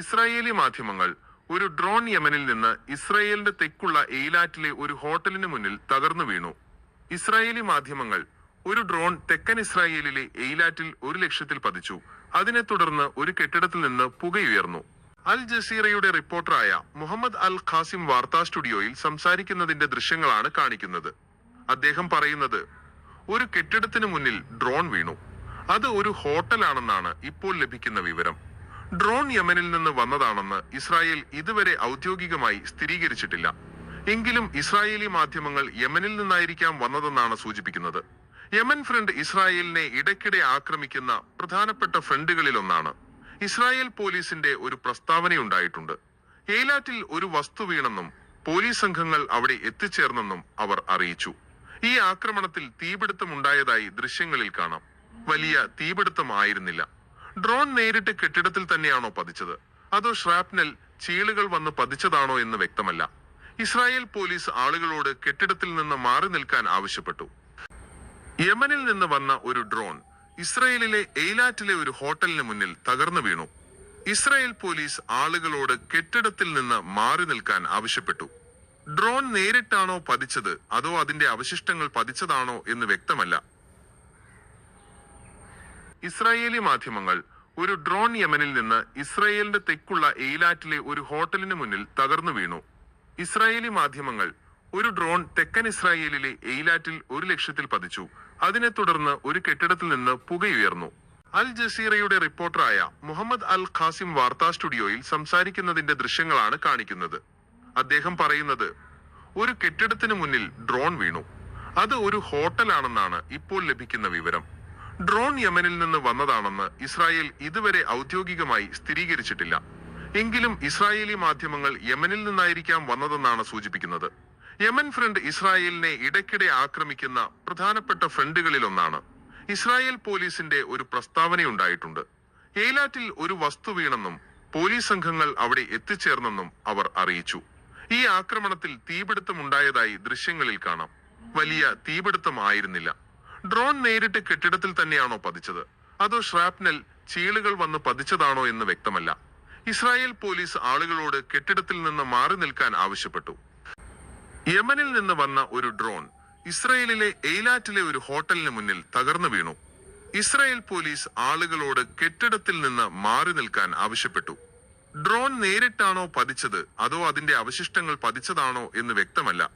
Israeli മാധ്യമങ്ങൾ ഒരു drone യമനിൽ നിന്ന് ഇസ്രായേലിന്റെ തെക്കുള്ള എയിലാറ്റിലെ ഒരു ഹോട്ടലിന് മുന്നിൽ തകർന്നു വീണു. ഇസ്രായേലി മാധ്യമങ്ങൾ ഒരു ഡ്രോൺ തെക്കൻ ഇസ്രായേലിലെ എയിലാറ്റിൽ ഒരു ലക്ഷ്യത്തിൽ പതിച്ചു. അതിനെ തുടർന്ന് ഒരു കെട്ടിടത്തിൽ നിന്ന് പുകയുയർന്നു. അൽ ജസീറയുടെ റിപ്പോർട്ടറായ മുഹമ്മദ് അൽ ഖാസിം വാർത്താ സ്റ്റുഡിയോയിൽ സംസാരിക്കുന്നതിന്റെ ദൃശ്യങ്ങളാണ് കാണിക്കുന്നത്. അദ്ദേഹം പറയുന്നത് ഒരു കെട്ടിടത്തിന് മുന്നിൽ ഡ്രോൺ വീണു. അത് ഒരു ഹോട്ടലാണെന്നാണ് ഇപ്പോൾ ലഭിക്കുന്ന വിവരം. ഡ്രോൺ യമനിൽ നിന്ന് വന്നതാണെന്ന് ഇസ്രായേൽ ഇതുവരെ ഔദ്യോഗികമായി സ്ഥിരീകരിച്ചിട്ടില്ല. എങ്കിലും ഇസ്രായേലി മാധ്യമങ്ങൾ യമനിൽ നിന്നായിരിക്കാം വന്നതെന്നാണ് സൂചിപ്പിക്കുന്നത്. യമൻ ഫ്രണ്ട് ഇസ്രായേലിനെ ഇടയ്ക്കിടെ ആക്രമിക്കുന്ന പ്രധാനപ്പെട്ട ഫ്രണ്ടുകളിലൊന്നാണ്. ഇസ്രായേൽ പോലീസിന്റെ ഒരു പ്രസ്താവനയുണ്ടായിട്ടുണ്ട്. ഏലാറ്റിൽ ഒരു വസ്തു വീണെന്നും പോലീസ് സംഘങ്ങൾ അവിടെ എത്തിച്ചേർന്നെന്നും അവർ അറിയിച്ചു. ഈ ആക്രമണത്തിൽ തീപിടുത്തമുണ്ടായതായി ദൃശ്യങ്ങളിൽ കാണാം. വലിയ തീപിടുത്തമായിരുന്നില്ല. ഡ്രോൺ നേരിട്ട് കെട്ടിടത്തിൽ തന്നെയാണോ പതിച്ചത്? അതോ ഷ്രാപ്നൽ ചീളുകൾ വന്ന് പതിച്ചതാണോ എന്ന് വ്യക്തമല്ല. ഇസ്രായേൽ പോലീസ് ആളുകളോട് കെട്ടിടത്തിൽ നിന്ന് മാറി നിൽക്കാൻ ആവശ്യപ്പെട്ടു. യമനിൽ നിന്ന് വന്ന ഒരു ഡ്രോൺ ഇസ്രായേലിലെ എയ്ലാറ്റിലെ ഒരു ഹോട്ടലിന് മുന്നിൽ തകർന്നു വീണു. ഇസ്രായേൽ പോലീസ് ആളുകളോട് കെട്ടിടത്തിൽ നിന്ന് മാറി നിൽക്കാൻ ആവശ്യപ്പെട്ടു. ഡ്രോൺ നേരിട്ടാണോ പതിച്ചത്? അതോ അതിന്റെ അവശിഷ്ടങ്ങൾ പതിച്ചതാണോ എന്ന് വ്യക്തമല്ല. ഇസ്രായേലി മാധ്യമങ്ങൾ ഒരു ഡ്രോൺ യമനിൽ നിന്ന് ഇസ്രായേലിന്റെ തെക്കുള്ള എയിലാറ്റിലെ ഒരു ഹോട്ടലിന് മുന്നിൽ തകർന്നു വീണു. ഇസ്രായേലി മാധ്യമങ്ങൾ ഒരു ഡ്രോൺ തെക്കൻ ഇസ്രായേലിലെ എയിലാറ്റിൽ ഒരു ലക്ഷ്യത്തിൽ പതിച്ചു. അതിനെ തുടർന്ന് ഒരു കെട്ടിടത്തിൽ നിന്ന് പുകയുയർന്നു അൽ ജസീറയുടെ റിപ്പോർട്ടറായ മുഹമ്മദ് അൽ ഖാസിം വാർത്താ സ്റ്റുഡിയോയിൽ സംസാരിക്കുന്നതിന്റെ ദൃശ്യങ്ങളാണ് കാണിക്കുന്നത്. അദ്ദേഹം പറയുന്നത് ഒരു കെട്ടിടത്തിന് മുന്നിൽ ഡ്രോൺ വീണു. അത് ഒരു ഹോട്ടലാണെന്നാണ് ഇപ്പോൾ ലഭിക്കുന്ന വിവരം. ഡ്രോൺ യമനിൽ നിന്ന് വന്നതാണെന്ന് ഇസ്രായേൽ ഇതുവരെ ഔദ്യോഗികമായി സ്ഥിരീകരിച്ചിട്ടില്ല. എങ്കിലും ഇസ്രായേലി മാധ്യമങ്ങൾ യമനിൽ നിന്നായിരിക്കാം വന്നതെന്നാണ് സൂചിപ്പിക്കുന്നത്. യമൻ ഫ്രണ്ട് ഇസ്രായേലിനെ ഇടയ്ക്കിടെ ആക്രമിക്കുന്ന പ്രധാനപ്പെട്ട ഫ്രണ്ടുകളിലൊന്നാണ്. ഇസ്രായേൽ പോലീസിന്റെ ഒരു പ്രസ്താവനയുണ്ടായിട്ടുണ്ട്. ഏലാറ്റിൽ ഒരു വസ്തു വീണെന്നും പോലീസ് സംഘങ്ങൾ അവിടെ എത്തിച്ചേർന്നെന്നും അവർ അറിയിച്ചു. ഈ ആക്രമണത്തിൽ തീപിടുത്തമുണ്ടായതായി ദൃശ്യങ്ങളിൽ കാണാം. വലിയ തീപിടുത്തമായിരുന്നില്ല. ഡ്രോൺ നേരിട്ട് കെട്ടിടത്തിൽ തന്നെയാണോ പതിച്ചത്? അതോ ഷ്രാപ്നൽ ചീളുകൾ വന്ന് പതിച്ചതാണോ എന്ന് വ്യക്തമല്ല. ഇസ്രായേൽ പോലീസ് ആളുകളോട് കെട്ടിടത്തിൽ നിന്ന് മാറി നിൽക്കാൻ ആവശ്യപ്പെട്ടു. യമനിൽ നിന്ന് വന്ന ഒരു ഡ്രോൺ ഇസ്രായേലിലെ എയ്ലാറ്റിലെ ഒരു ഹോട്ടലിന് മുന്നിൽ തകർന്നു വീണു. ഇസ്രായേൽ പോലീസ് ആളുകളോട് കെട്ടിടത്തിൽ നിന്ന് മാറി നിൽക്കാൻ ആവശ്യപ്പെട്ടു. ഡ്രോൺ നേരിട്ടാണോ പതിച്ചത്? അതോ അതിന്റെ അവശിഷ്ടങ്ങൾ പതിച്ചതാണോ എന്ന് വ്യക്തമല്ല.